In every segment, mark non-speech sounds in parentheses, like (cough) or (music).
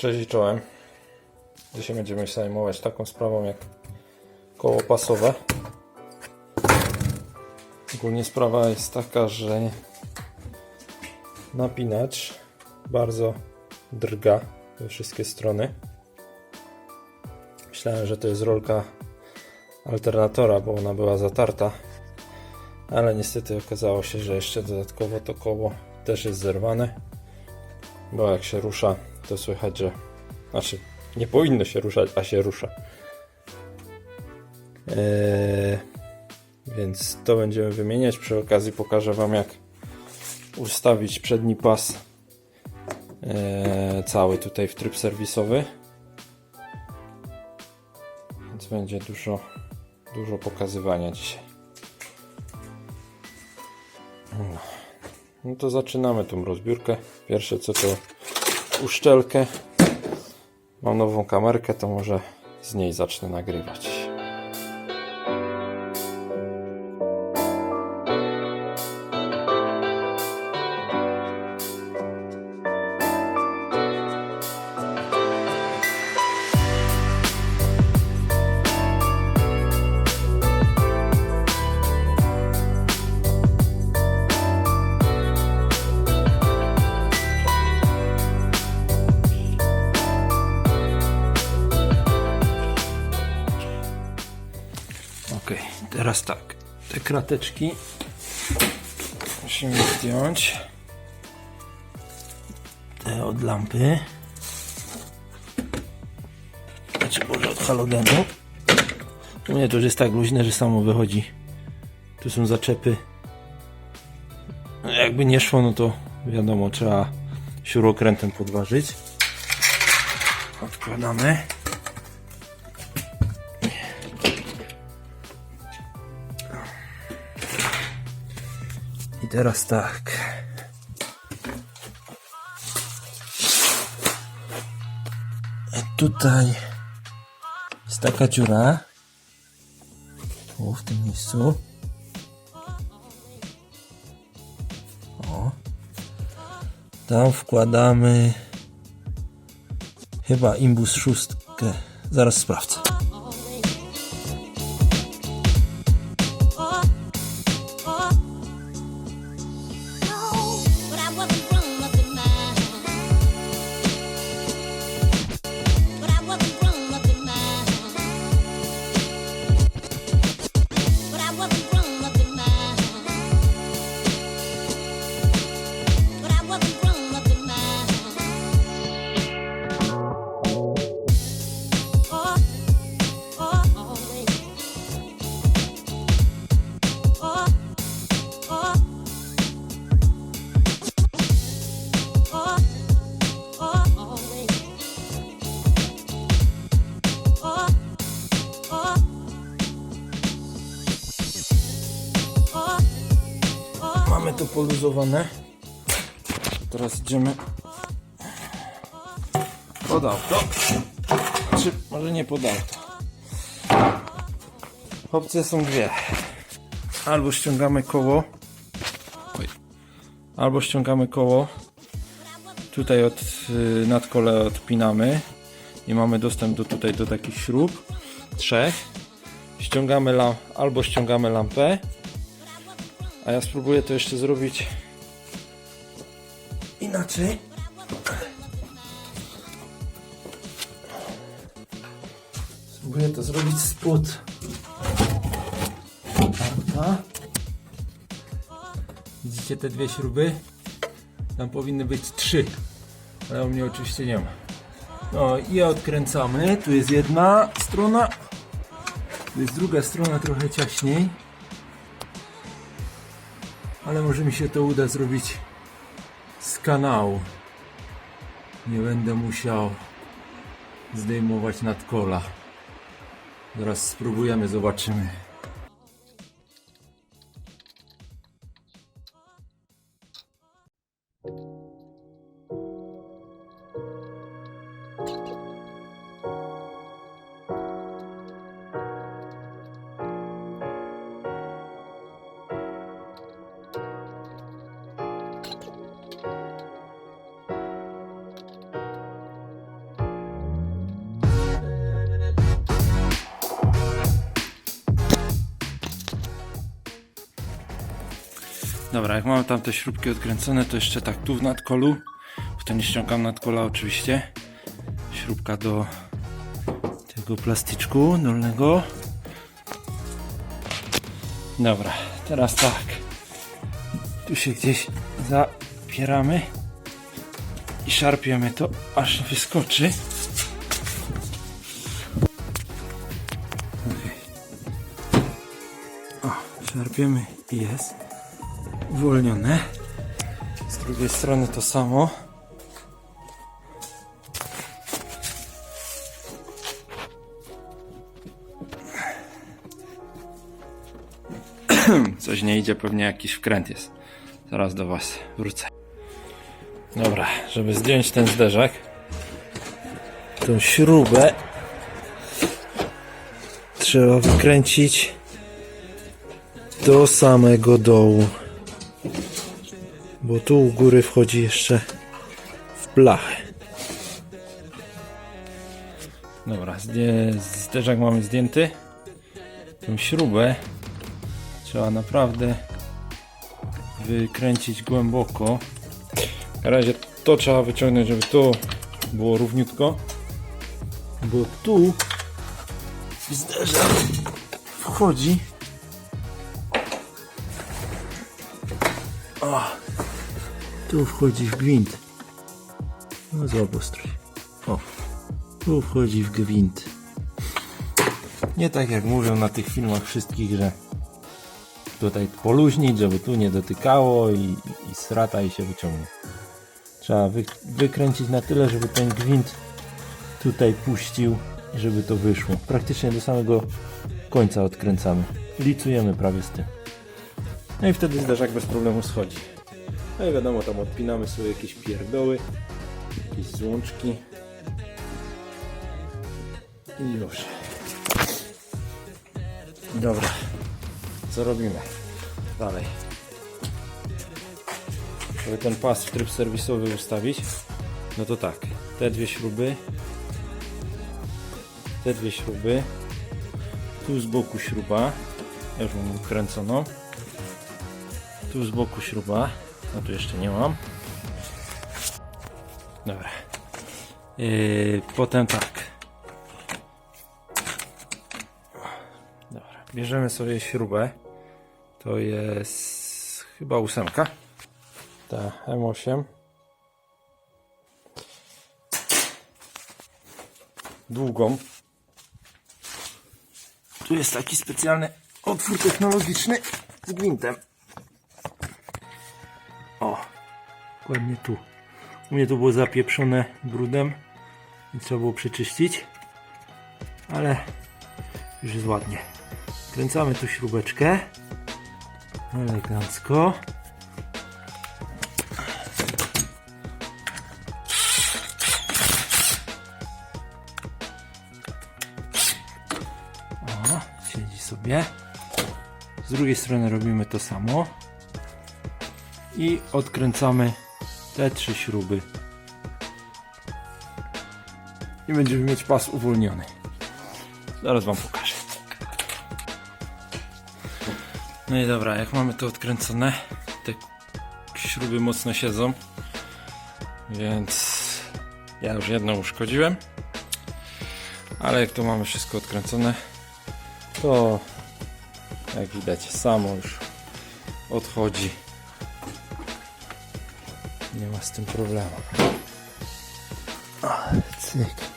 Cześć czołem. Dzisiaj będziemy się zajmować taką sprawą jak koło pasowe. Ogólnie sprawa jest taka, że napinacz bardzo drga we wszystkie strony. Myślałem, że to jest rolka alternatora, bo ona była zatarta, ale niestety okazało się, że jeszcze dodatkowo to koło też jest zerwane, bo jak się rusza, to słychać, że znaczy nie powinno się ruszać, a się rusza. Eee, więc to będziemy wymieniać. Przy okazji pokażę Wam, jak ustawić przedni pas eee, cały tutaj w tryb serwisowy. Więc będzie dużo, dużo pokazywania dzisiaj. No. no to zaczynamy tą rozbiórkę. Pierwsze co to uszczelkę. Mam nową kamerkę, to może z niej zacznę nagrywać. Ok, teraz tak. Te krateczki musimy zdjąć. Te od lampy. Znaczy może od halogenu. U mnie to już jest tak luźne, że samo wychodzi. Tu są zaczepy. No, Jakby nie szło, no to wiadomo, trzeba śrubokrętem podważyć. Odkładamy. Teraz tak. Tutaj jest taka dziura. W tym miejscu. O. Tam wkładamy chyba imbus szóstkę. Zaraz sprawdzę. Poluzowane. Teraz idziemy pod auto. Znaczy, może nie pod auto. Opcje są dwie. Albo ściągamy koło. Albo ściągamy koło. Tutaj od y, nadkole odpinamy. I mamy dostęp do tutaj do takich śrub. Trzech. Ściągamy albo ściągamy lampę. A ja spróbuję to jeszcze zrobić inaczej. Spróbuję to zrobić spod auta. Widzicie te dwie śruby? Tam powinny być trzy, ale u mnie oczywiście nie ma. No i odkręcamy. Tu jest jedna strona, tu jest druga strona trochę ciaśniej ale może mi się to uda zrobić z kanału. Nie będę musiał zdejmować nadkola. Zaraz spróbujemy, zobaczymy. Dobra, jak mamy tam te śrubki odkręcone, to jeszcze tak tu w nadkolu, w to nie ściągam nadkola oczywiście, śrubka do tego plastyczku dolnego. Dobra, teraz tak, tu się gdzieś zapieramy i szarpiemy to, aż wyskoczy. O, szarpiemy i jest uwolnione. Z drugiej strony to samo. (clears throat) Coś nie idzie, pewnie jakiś wkręt jest. Zaraz do Was wrócę. Dobra, żeby zdjąć ten zderzak, tą śrubę trzeba wykręcić do samego dołu. Bo tu u góry wchodzi jeszcze w blachę. Dobra, zderzak mamy zdjęty. Tą śrubę trzeba naprawdę wykręcić głęboko. Na razie to trzeba wyciągnąć, żeby to było równiutko. Bo tu zderzak wchodzi Tu wchodzi w gwint. No z obu stron. O. Tu wchodzi w gwint. Nie tak jak mówią na tych filmach wszystkich, że tutaj poluźnić, żeby tu nie dotykało i, i i się wyciągnie. Trzeba wy, wykręcić na tyle, żeby ten gwint tutaj puścił żeby to wyszło. Praktycznie do samego końca odkręcamy. Licujemy prawie z tym. No i wtedy zderzak bez problemu schodzi. No i wiadomo, tam odpinamy sobie jakieś pierdoły, jakieś złączki. I już. Dobra. Co robimy? Dalej. Żeby ten pas w tryb serwisowy ustawić, no to tak. Te dwie śruby. Te dwie śruby. Tu z boku śruba. Ja już mam ukręconą. Tu z boku śruba. No tu jeszcze nie mam. Dobra. Yy, potem tak. Dobra. Bierzemy sobie śrubę. To jest chyba ósemka. Ta M8. Długą. Tu jest taki specjalny otwór technologiczny z gwintem. Dokładnie tu. U mnie to było zapieprzone brudem i trzeba było przeczyścić, ale już jest ładnie. Kręcamy tu śrubeczkę. Elegancko. O, siedzi sobie. Z drugiej strony robimy to samo i odkręcamy te trzy śruby. I będziemy mieć pas uwolniony. Zaraz wam pokażę. No i dobra, jak mamy to odkręcone te śruby mocno siedzą więc ja już jedną uszkodziłem. Ale jak to mamy wszystko odkręcone to jak widać samo już odchodzi nie ma z tym problemu. O, cyk.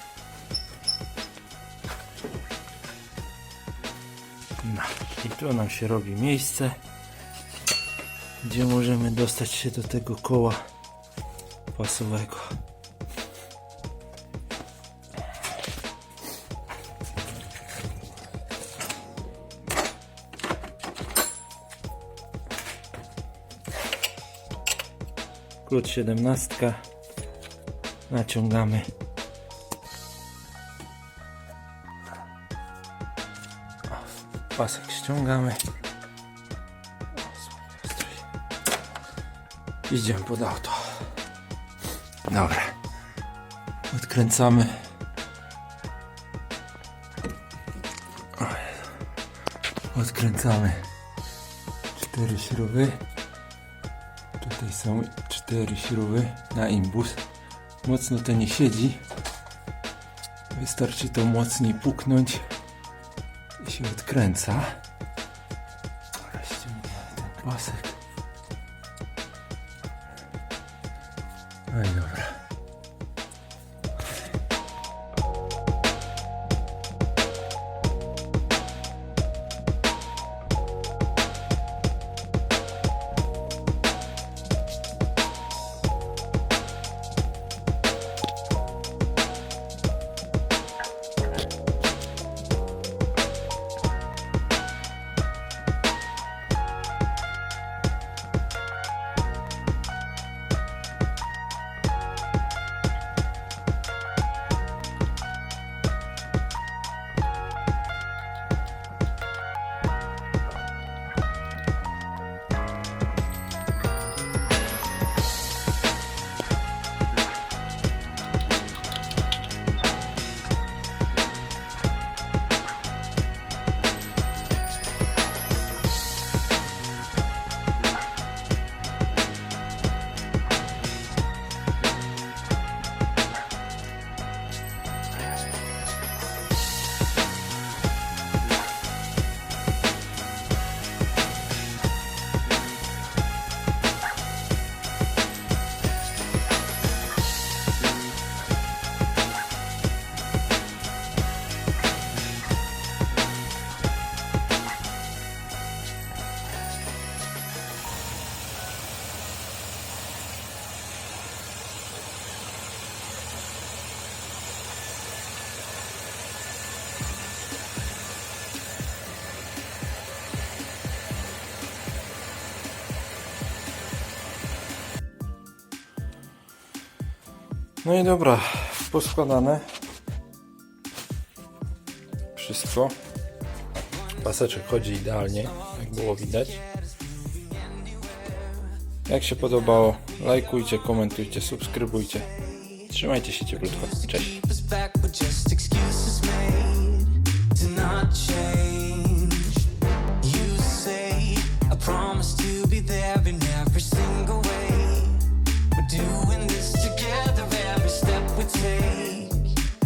No i tu nam się robi miejsce, gdzie możemy dostać się do tego koła pasowego. Klucz 17. Naciągamy. Pasek ściągamy. Idziemy pod auto. Dobra. Odkręcamy. Odkręcamy cztery śruby. Tutaj są cztery śruby na imbus. Mocno to nie siedzi. Wystarczy to mocniej puknąć i się odkręca. Ściągniemy ten pasek. No i dobra. No i dobra, poskładane wszystko. Paseczek chodzi idealnie, jak było widać. Jak się podobało, lajkujcie, komentujcie, subskrybujcie. Trzymajcie się cieplutko. Cześć. promise to be there in every single way. We're doing this. change.